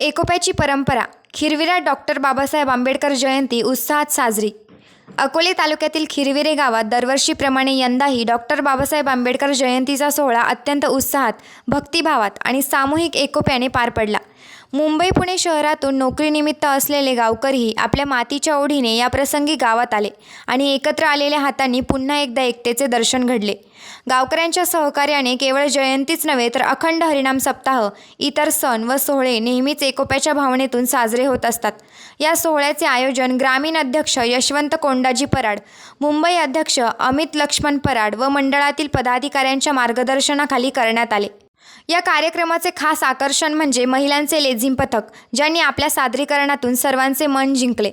एकोप्याची परंपरा. खिरविरा डॉक्टर बाबासाहेब आंबेडकर जयंती उत्साहात साजरी. अकोले तालुक्यातील खिरविरे गावात दरवर्षीप्रमाणे यंदाही डॉक्टर बाबासाहेब आंबेडकर जयंतीचा सोहळा अत्यंत उत्साहात भक्तिभावात आणि सामूहिक एकोप्याने पार पडला. मुंबई पुणे शहरातून नोकरीनिमित्त असलेले गावकरीही आपल्या मातीच्या ओढीने या प्रसंगी गावात आले आणि एकत्र आलेल्या हातांनी पुन्हा एकदा एकतेचे दर्शन घडले. गावकऱ्यांच्या सहकार्याने केवळ जयंतीच नव्हे तर अखंड हरिणाम सप्ताह इतर सण व सोहळे नेहमीच एकोप्याच्या भावनेतून साजरे होत असतात. या सोहळ्याचे आयोजन ग्रामीण अध्यक्ष यशवंत कोंडाजी पराड मुंबई अध्यक्ष अमित लक्ष्मण पराड व मंडळातील पदाधिकाऱ्यांच्या मार्गदर्शनाखाली करण्यात आले. या कार्यक्रमाचे खास आकर्षण म्हणजे महिलांचे लेझिम पथक ज्यांनी आपल्या सादरीकरणातून सर्वांचे मन जिंकले.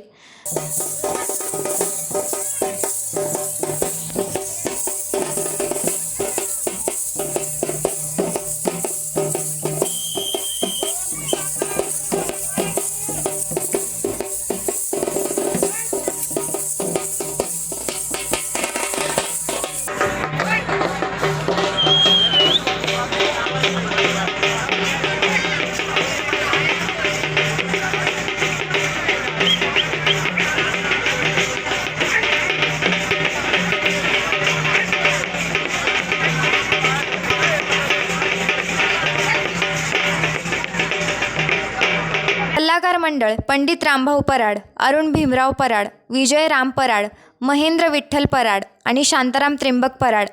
मंडळ पंडित रामभाऊ पराड अरुण भीमराव पराड विजय राम पराड महेंद्र विठ्ठल पराड आणि शांताराम त्र्यंबक पराड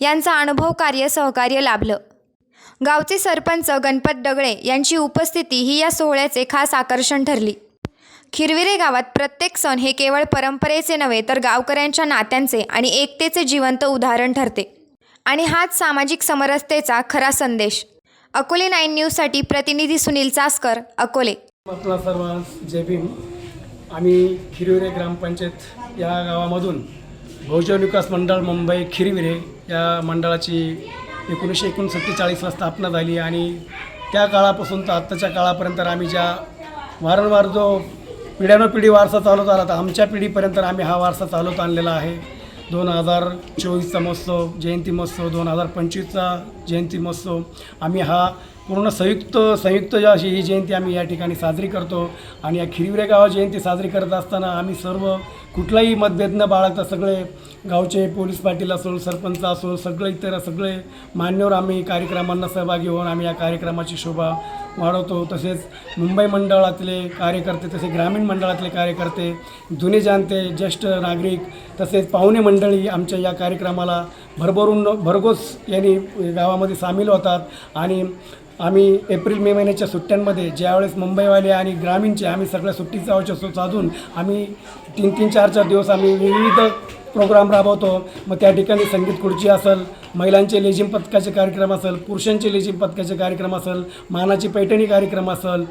यांचा अनुभव कार्य सहकार्य लाभलं. गावचे सरपंच गणपत डगळे यांची उपस्थिती ही या सोहळ्याचे खास आकर्षण ठरली. खिरविरे गावात प्रत्येक सण हे केवळ परंपरेचे नव्हे तर गावकऱ्यांच्या नात्यांचे आणि एकतेचे जिवंत उदाहरण ठरते. आणि हाच सामाजिक समरसतेचा खरा संदेश. अकोले नाईन न्यूजसाठी प्रतिनिधी सुनील चासकर अकोले. आपला सर्वांस जय भीम. आम्ही खिरविरे ग्रामपंचायत या गावामधून बहुजन विकास मंडळ मुंबई खिरविरे या मंडळाची एकोणीसशे एकोणसत्तेचाळीसला स्थापना झाली आणि त्या काळापासून तर आत्ताच्या काळापर्यंत आम्ही ज्या वारंवार जो पिढ्यानपिढी वारसा चालवत आला तर आमच्या पिढीपर्यंत आम्ही हा वारसा चालवत आणलेला आहे. दोन हजार चोवीसचा महोत्सव जयंती महोत्सव दोन हजार पंचवीसचा जयंती महोत्सव. आम्ही हा पूर्ण संयुक्त संयुक्त जी अशी ही जयंती आम्ही या ठिकाणी साजरी करतो. आणि या खिरविरे गावात जयंती साजरी करत असताना आम्ही सर्व कुठलाही मतभेद न बाळगता सगळे गावचे पोलीस पाटील असो सरपंच असो सगळे इतर सगळे मान्यवर आम्ही कार्यक्रमांना सहभागी होऊन आम्ही या कार्यक्रमाची शोभा वाढवतो. तसेच मुंबई मंडळातले कार्यकर्ते तसे ग्रामीण मंडळातले कार्यकर्ते जुने जाणते ज्येष्ठ नागरिक तसेच पाहुणे मंडळी आमच्या या कार्यक्रमाला भरभरून भरघोस यांनी गावामध्ये सामील होतात आणि आम्ही एप्रिल मे महिन्याच्या सुट्ट्यांमध्ये ज्यावेळेस मुंबईवाले आणि ग्रामीणचे आम्ही सगळ्या सुट्टीचा अवचर साधून आम्ही तीन तीन चार चार दिवस आम्ही विविध प्रोग्राम राबवतो. मग त्या ठिकाणी संगीत खुर्ची असेल महिलांचे लेझिम पथकाचे कार्यक्रम असेल पुरुषांचे लेझिम पथकाचे कार्यक्रम असेल मानाची पैठणी कार्यक्रम असेल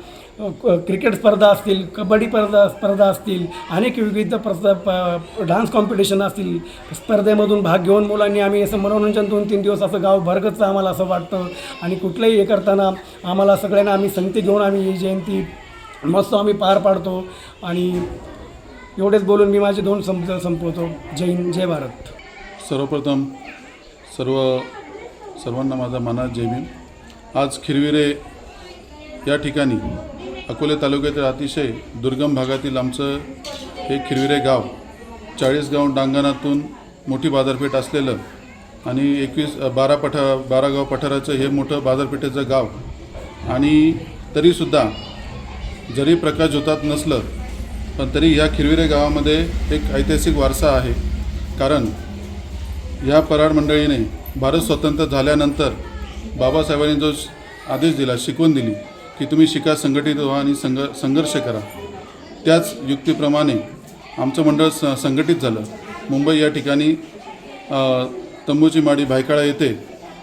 क- क्रिकेट स्पर्धा असतील कबड्डी स्पर्धा स्पर्धा असतील अनेक विविध प्रस्ता प डान्स कॉम्पिटिशन असतील स्पर्धेमधून भाग घेऊन मुलांनी आम्ही असं मनोरंजन दोन तीन दिवस असं गाव भरगतचं आम्हाला असं वाटतं. आणि कुठलंही हे करताना आम्हाला सगळ्यांना आम्ही संगती घेऊन आम्ही ही जयंती मस्त आम्ही पार पाडतो. आणि एवढेच बोलून मी माझे दोन संप संपवतो. जय हिंद जय भारत. सर्वप्रथम सर्व सर्वांना माझा मनात जय भीम. आज खिरविरे या ठिकाणी अकोले तालुक्यातील अतिशय दुर्गम भागातील आमचं हे खिरविरे गाव चाळीसगाव डांगणातून मोठी बाजारपेठ असलेलं आणि एकवीस बारा पठा बारा गाव पठाराचं हे मोठं बाजारपेठेचं गाव. आणि तरीसुद्धा जरी प्रकाश होतात नसलं पण तरी ह्या खिरविरे गावामध्ये एक ऐतिहासिक वारसा आहे. कारण या पराड मंडळीने भारत स्वतंत्र झाल्यानंतर बाबासाहेबांनी जो आदेश दिला शिकवण दिली की तुम्ही शिका संघटित व्हा आणि संघ संघर्ष करा. त्याच युक्तीप्रमाणे आमचं मंडळ स संघटित झालं. मुंबई या ठिकाणी तंबूची माडी भायकाळा येथे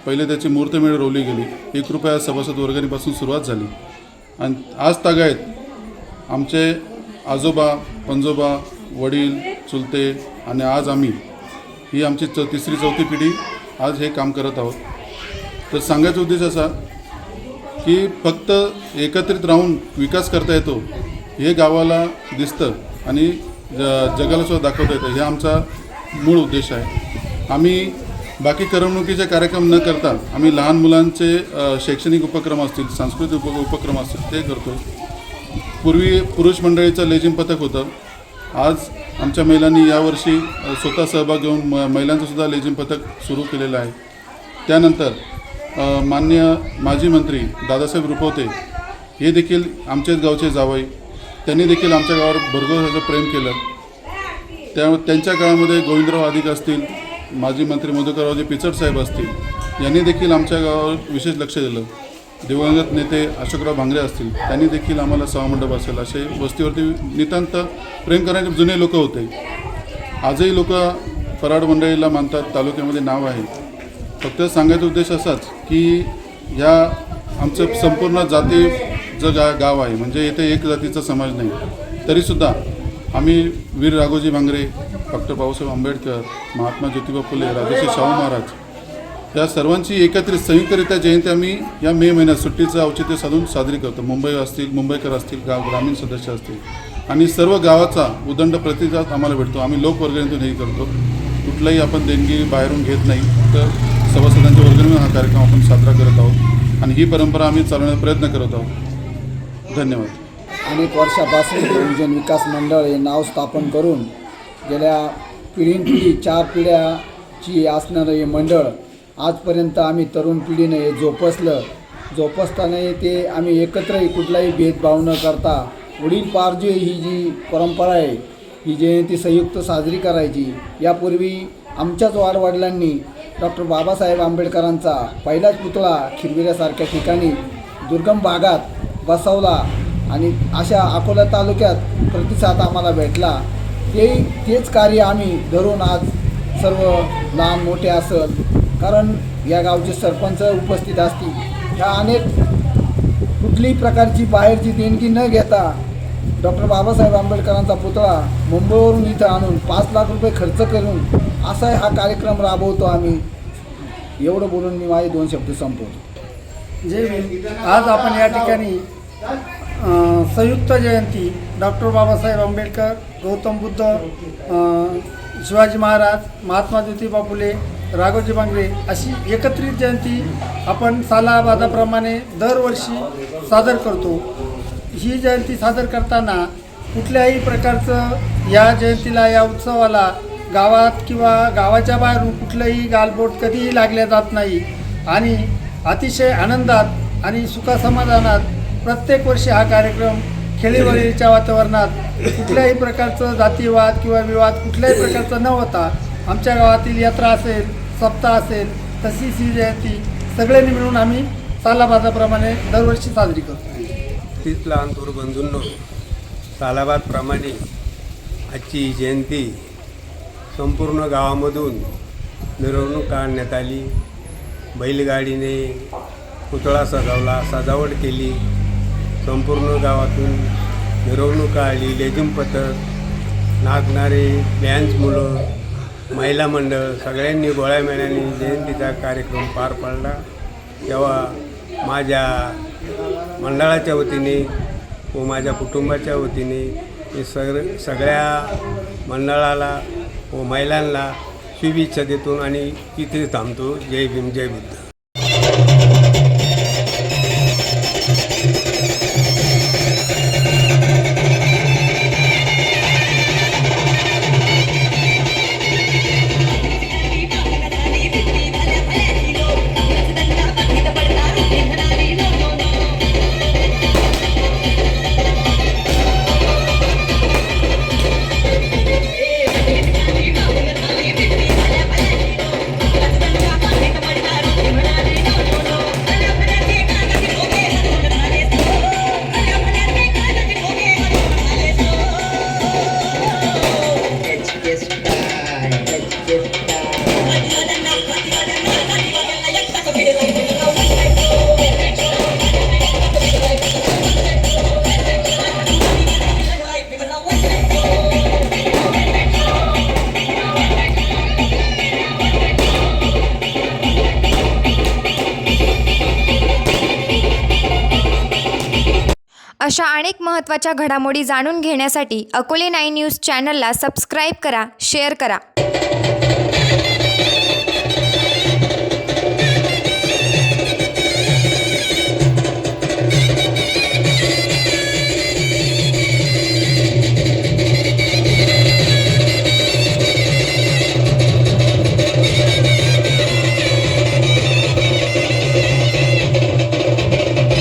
पहिले त्याची मूर्तमेळ रोवली गेली. एक रुपया सभासद वर्गणीपासून सुरुवात झाली. आणि आज तागायत आमचे आजोबा पंजोबा वडील चुलते आणि आज आम्ही ही आमची चौ तिसरी चौथी पिढी आज हे काम करत आहोत. तर सांगायचा उद्देश असा की फक्त एकत्रित राहून विकास करता येतो हे गावाला दिसतं आणि ज जगाला सुद्धा दाखवता येतं. हे आमचा मूळ उद्देश आहे. आम्ही बाकी करमणुकीचे कार्यक्रम न करता आम्ही लहान मुलांचे शैक्षणिक उपक्रम असतील सांस्कृतिक उप उपक्रम असतील ते करतो. पूर्वी पुरुष मंडळीचं लेझिम पथक होतं. आज आमच्या महिलांनी यावर्षी स्वतः सहभाग घेऊन म महिलांचंसुद्धा लेझिम पथक सुरू केलेलं आहे. त्यानंतर मान्य माजी मंत्री दादासाहेब रुपवते हे देखील आमच्याच गावचे जावई. त्यांनी देखील आमच्या गावावर भरघोस असं प्रेम केलं. त्या त्यांच्या काळामध्ये गोविंदराव अधिक असतील माजी मंत्री मधुकररावजी पिचड साहेब असतील यांनी देखील आमच्या गावावर विशेष लक्ष दिलं. दिवंगत नेते अशोकराव भांगरे असतील त्यांनी देखील आम्हाला सभामंडप असेल असे वस्तीवरती नितांत प्रेम करणारे जुने लोक होते. आजही लोक फराड मंडळीला मानतात तालुक्यामध्ये नाव आहे. फक्त सांगायचा उद्देश असाच की ह्या आमचं संपूर्ण जातीचं गा गाव आहे. म्हणजे इथे एक जातीचा समाज नाही. तरीसुद्धा आम्ही वीर राघोजी भांगरे डॉक्टर बाबासाहेब आंबेडकर महात्मा ज्योतिबा फुले राजेश्री शाहू महाराज या सर्वांची एकत्रित संयुक्तरित्या जयंती आम्ही या मे महिन्यात सुट्टीचं औचित्य साधून साजरी करतो. मुंबई असतील मुंबईकर असतील गाव ग्रामीण सदस्य असतील. आणि सर्व गावाचा उदंड प्रतिसाद आम्हाला भेटतो. आम्ही लोकवर्गणीतून हे करतो. कुठलाही आपण देणगी बाहेरून घेत नाही. तर सभासदांच्या वर्गणीतून हा कार्यक्रम आपण साजरा करत आहोत. आणि ही परंपरा आम्ही चालवण्याचा प्रयत्न करत आहोत. धन्यवाद. अनेक वर्षापासून बहुजन विकास मंडळ हे नाव स्थापन करून गेल्या पिढीनपिढी चार पिढ्याची असणारं हे मंडळ आजपर्यंत आम्ही तरुण पिढीनं हे जोपासलं. जोपासताना ते आम्ही एकत्रही कुठलाही भेदभाव न करता वडील पारजी ही जी परंपरा आहे ही जयंती संयुक्त साजरी करायची यापूर्वी आमच्याच वाडवडिलांनी डॉक्टर बाबासाहेब आंबेडकरांचा पहिलाच पुतळा खिरविऱ्यासारख्या ठिकाणी दुर्गम भागात बसवला आणि अशा अकोला तालुक्यात प्रतिसाद आम्हाला भेटला. ते तेच कार्य आम्ही धरून आज सर्व लहान मोठे असत कारण या गावचे सरपंच उपस्थित असतील. ह्या अनेक कुठलीही प्रकारची बाहेरची देणगी न घेता डॉक्टर बाबासाहेब आंबेडकरांचा पुतळा मुंबईवरून इथं आणून पाच लाख रुपये खर्च करून असा हा कार्यक्रम राबवतो आम्ही. एवढं बोलून मी माझे दोन शब्द संपवतो. जे आज आपण या ठिकाणी संयुक्त जयंती डॉक्टर बाबासाहेब आंबेडकर गौतम बुद्ध शिवाजी महाराज महात्मा ज्योतिबा फुले राघोजी बांगरे अशी एकत्रित जयंती आपण सालाबादाप्रमाणे दरवर्षी सादर करतो. ही जयंती सादर करताना कुठल्याही प्रकारचं या जयंतीला या उत्सवाला गावात किंवा गावाच्या बाहेरून कुठलंही गालबोट कधीही लागल्या जात नाही. आणि अतिशय आनंदात आणि सुखासमाधानात प्रत्येक वर्षी हा कार्यक्रम खेळीवळीच्या वातावरणात कुठल्याही प्रकारचं जातीवाद किंवा विवाद कुठल्याही प्रकारचा न होता आमच्या गावातील यात्रा असेल सप्ताह असेल तशीच श्री जयंती सगळ्यांनी मिळून आम्ही सालाबादाप्रमाणे दरवर्षी साजरी करतो. तीच लहान थोर बंधूंनो सालाबादप्रमाणे आजची ही जयंती संपूर्ण गावामधून मिरवणूक काढण्यात आली. बैलगाडीने पुतळा सजावला सजावट केली. संपूर्ण गावातून मिरवणूक काढली. लेझिम पथक नाचणारे डॅन्स मुलं महिला मंडळ सगळ्यांनी गोळ्या मेळ्याने जयंतीचा कार्यक्रम पार पाडला. तेव्हा माझ्या मंडळाच्या वतीने व माझ्या कुटुंबाच्या वतीने मी सग सगळ्या मंडळाला व महिलांना शुभेच्छा देतो आणि तिथे थांबतो. जय भीम जय बुद्ध. अनेक महत्त्वाच्या घडामोडी जाणून घेण्यासाठी अकोले नाईन न्यूज चॅनलला सबस्क्राईब करा शेअर करा.